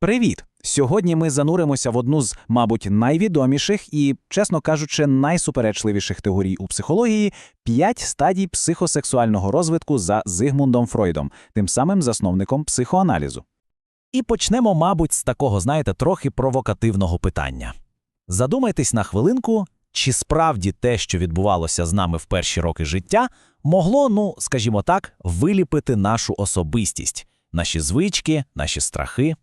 Привіт! Сьогодні ми зануримося в одну з, мабуть, найвідоміших і, чесно кажучи, найсуперечливіших теорій у психології п'ять стадій психосексуального розвитку за Зигмундом Фройдом, тим самим засновником психоаналізу. І почнемо, мабуть, з такого, знаєте, трохи провокативного питання. Задумайтесь на хвилинку, чи справді те, що відбувалося з нами в перші роки життя, могло, ну, скажімо так, виліпити нашу особистість, наші звички, наші страхи.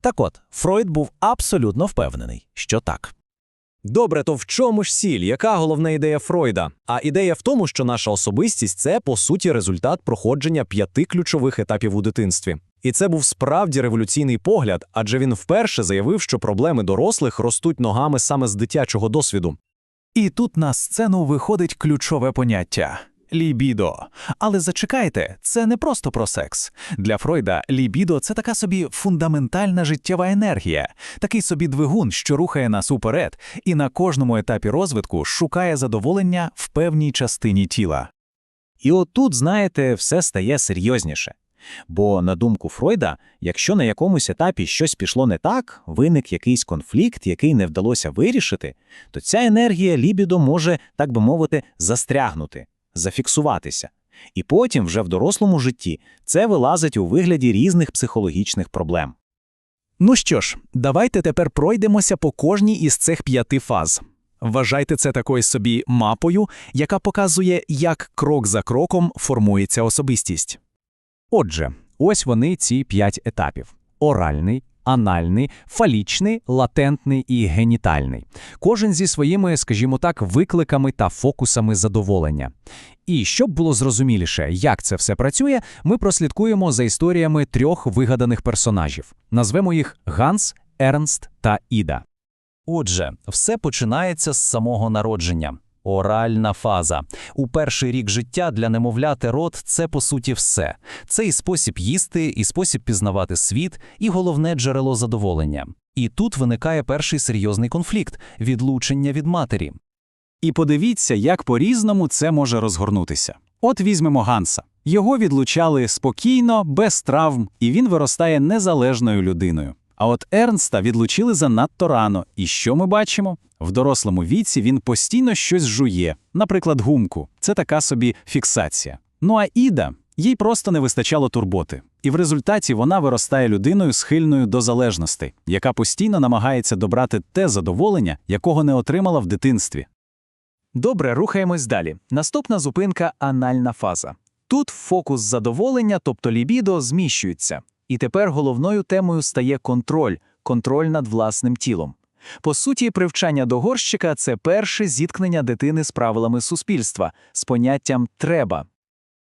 Так от, Фройд був абсолютно впевнений, що так. Добре, то в чому ж сіль? Яка головна ідея Фройда? А ідея в тому, що наша особистість це по суті результат проходження п'яти ключових етапів у дитинстві. І це був справді революційний погляд, адже він вперше заявив, що проблеми дорослих ростуть ногами саме з дитячого досвіду. І тут на сцену виходить ключове поняття лібідо. Але зачекайте, це не просто про секс. Для Фройда лібідо це така собі фундаментальна життєва енергія, такий собі двигун, що рухає нас уперед, і на кожному етапі розвитку шукає задоволення в певній частині тіла. І отут, знаєте, все стає серйозніше. Бо, на думку Фройда, якщо на якомусь етапі щось пішло не так, виник якийсь конфлікт, який не вдалося вирішити, то ця енергія лібідо може, так би мовити, застрягнути, зафіксуватися. І потім, вже в дорослому житті, це вилазить у вигляді різних психологічних проблем. Ну що ж, давайте тепер пройдемося по кожній із цих п'яти фаз. Вважайте це такою собі мапою, яка показує, як крок за кроком формується особистість. Отже, ось вони ці п'ять етапів: оральний, анальний, фалічний, латентний і генітальний. Кожен зі своїми, скажімо так, викликами та фокусами задоволення. І щоб було зрозуміліше, як це все працює, ми прослідкуємо за історіями трьох вигаданих персонажів. Назвемо їх Ганс, Ернст та Іда. Отже, все починається з самого народження. Оральна фаза. У перший рік життя для немовляти рот це по суті все. Це і спосіб їсти, і спосіб пізнавати світ, і головне джерело задоволення. І тут виникає перший серйозний конфлікт відлучення від матері. І подивіться, як по-різному це може розгорнутися. От візьмемо Ганса. Його відлучали спокійно, без травм, і він виростає незалежною людиною. А от Ернста відлучили занадто рано. І що ми бачимо? В дорослому віці він постійно щось жує, наприклад, гумку. Це така собі фіксація. Ну а Іда, їй просто не вистачало турботи. І в результаті вона виростає людиною схильною до залежності, яка постійно намагається добрати те задоволення, якого не отримала в дитинстві. Добре, рухаємось далі. Наступна зупинка анальна фаза. Тут фокус задоволення, тобто лібідо, зміщується. І тепер головною темою стає контроль, контроль над власним тілом. По суті, привчання до горщика це перше зіткнення дитини з правилами суспільства, з поняттям треба.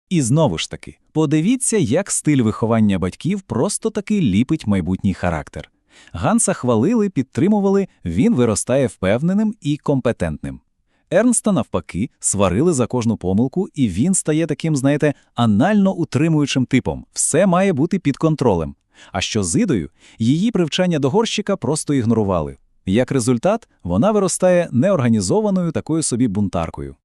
І знову ж таки, подивіться, як стиль виховання батьків просто таки ліпить майбутній характер. Ганса хвалили, підтримували, він виростає впевненим і компетентним. Ернста, навпаки, сварили за кожну помилку, і він стає таким, знаєте, анально утримуючим типом. Все має бути під контролем. А що з Ідою, її привчання до горщика просто ігнорували. Як результат, вона виростає неорганізованою такою собі бунтаркою.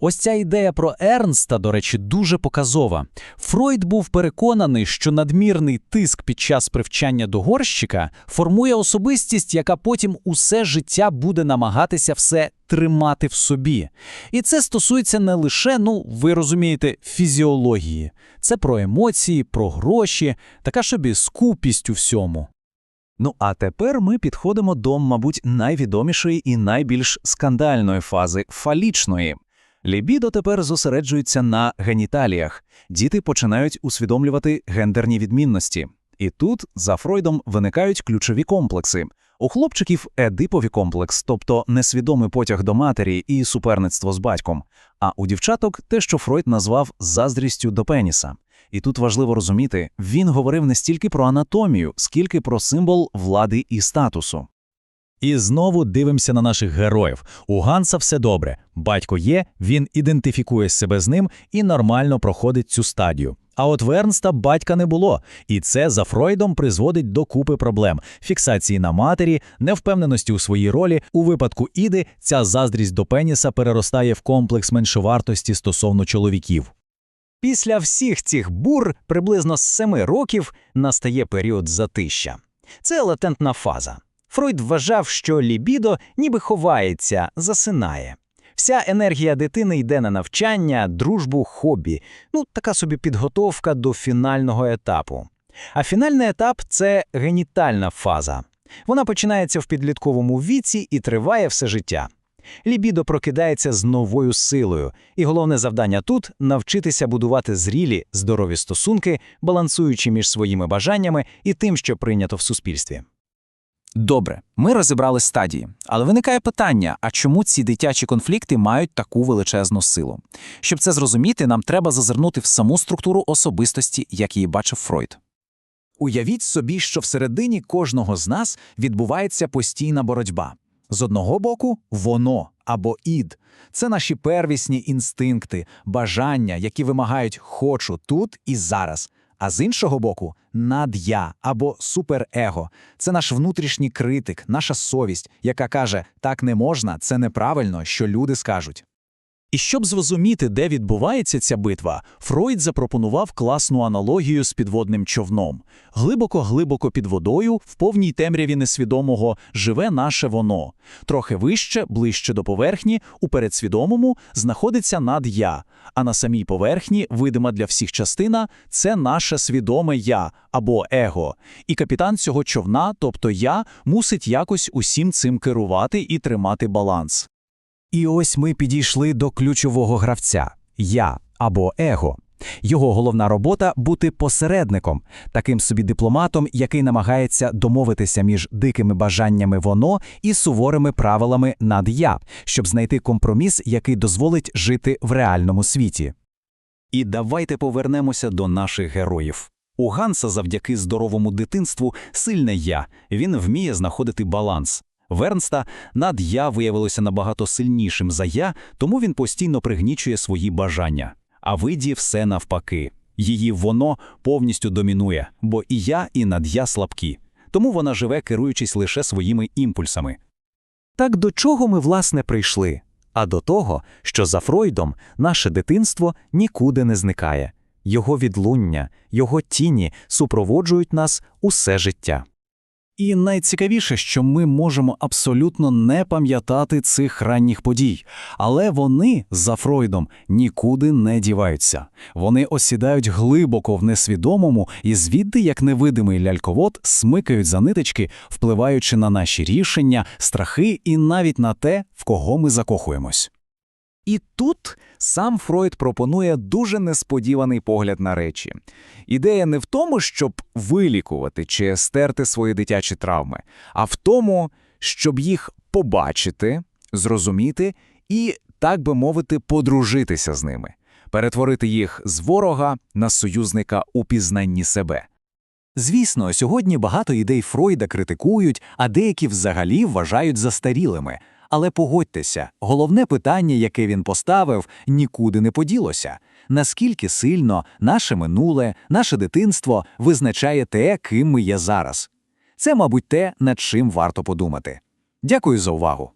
Ось ця ідея про Ернста, до речі, дуже показова. Фройд був переконаний, що надмірний тиск під час привчання до горщика формує особистість, яка потім усе життя буде намагатися все тримати в собі. І це стосується не лише, ну ви розумієте, фізіології, це про емоції, про гроші, така собі скупість у всьому. Ну а тепер ми підходимо до, мабуть, найвідомішої і найбільш скандальної фази фалічної. Лібідо тепер зосереджується на геніталіях. Діти починають усвідомлювати гендерні відмінності. І тут, за Фройдом, виникають ключові комплекси. У хлопчиків едипові комплекс, тобто несвідомий потяг до матері і суперництво з батьком. А у дівчаток те, що Фройд назвав заздрістю до пеніса. І тут важливо розуміти, він говорив не стільки про анатомію, скільки про символ влади і статусу. І знову дивимося на наших героїв. У Ганса все добре. Батько є, він ідентифікує себе з ним і нормально проходить цю стадію. А от в Ернста батька не було, і це за Фройдом призводить до купи проблем: фіксації на матері, невпевненості у своїй ролі. У випадку Іди ця заздрість до пеніса переростає в комплекс меншовартості стосовно чоловіків. Після всіх цих бур, приблизно з семи років, настає період затища. Це латентна фаза. Фройд вважав, що лібідо ніби ховається, засинає. Вся енергія дитини йде на навчання, дружбу, хобі. Ну, така собі підготовка до фінального етапу. А фінальний етап це генітальна фаза. Вона починається в підлітковому віці і триває все життя. Лібідо прокидається з новою силою, і головне завдання тут навчитися будувати зрілі, здорові стосунки, балансуючи між своїми бажаннями і тим, що прийнято в суспільстві. Добре, ми розібрали стадії, але виникає питання: а чому ці дитячі конфлікти мають таку величезну силу? Щоб це зрозуміти, нам треба зазирнути в саму структуру особистості, як її бачив Фройд. Уявіть собі, що всередині кожного з нас відбувається постійна боротьба. З одного боку, воно або ід це наші первісні інстинкти, бажання, які вимагають хочу тут і зараз. А з іншого боку, над'я або суперего це наш внутрішній критик, наша совість, яка каже: так не можна, це неправильно, що люди скажуть. І щоб зрозуміти, де відбувається ця битва, Фройд запропонував класну аналогію з підводним човном. Глибоко-глибоко під водою, в повній темряві несвідомого, живе наше воно. Трохи вище, ближче до поверхні, у передсвідомому знаходиться над-я, а на самій поверхні, видима для всіх частина, це наше свідоме я або его. І капітан цього човна, тобто я, мусить якось усім цим керувати і тримати баланс. І ось ми підійшли до ключового гравця я або его. Його головна робота бути посередником, таким собі дипломатом, який намагається домовитися між дикими бажаннями воно і суворими правилами над я, щоб знайти компроміс, який дозволить жити в реальному світі. І давайте повернемося до наших героїв. У Ганса завдяки здоровому дитинству сильне я, він вміє знаходити баланс. Вернста над я виявилося набагато сильнішим за я, тому він постійно пригнічує свої бажання. А виді все навпаки. Її воно повністю домінує, бо і я, і над я слабкі. Тому вона живе, керуючись лише своїми імпульсами. Так до чого ми, власне, прийшли? А до того, що за Фройдом наше дитинство нікуди не зникає. Його відлуння, його тіні супроводжують нас усе життя. І найцікавіше, що ми можемо абсолютно не пам'ятати цих ранніх подій, але вони за Фройдом нікуди не діваються. Вони осідають глибоко в несвідомому і звідти, як невидимий ляльковод, смикають за ниточки, впливаючи на наші рішення, страхи і навіть на те, в кого ми закохуємось. І тут сам Фройд пропонує дуже несподіваний погляд на речі. Ідея не в тому, щоб вилікувати чи стерти свої дитячі травми, а в тому, щоб їх побачити, зрозуміти і, так би мовити, подружитися з ними, перетворити їх з ворога на союзника у пізнанні себе. Звісно, сьогодні багато ідей Фройда критикують, а деякі взагалі вважають застарілими. Але погодьтеся, головне питання, яке він поставив, нікуди не поділося. Наскільки сильно наше минуле, наше дитинство визначає те, ким ми є зараз? Це, мабуть, те, над чим варто подумати. Дякую за увагу.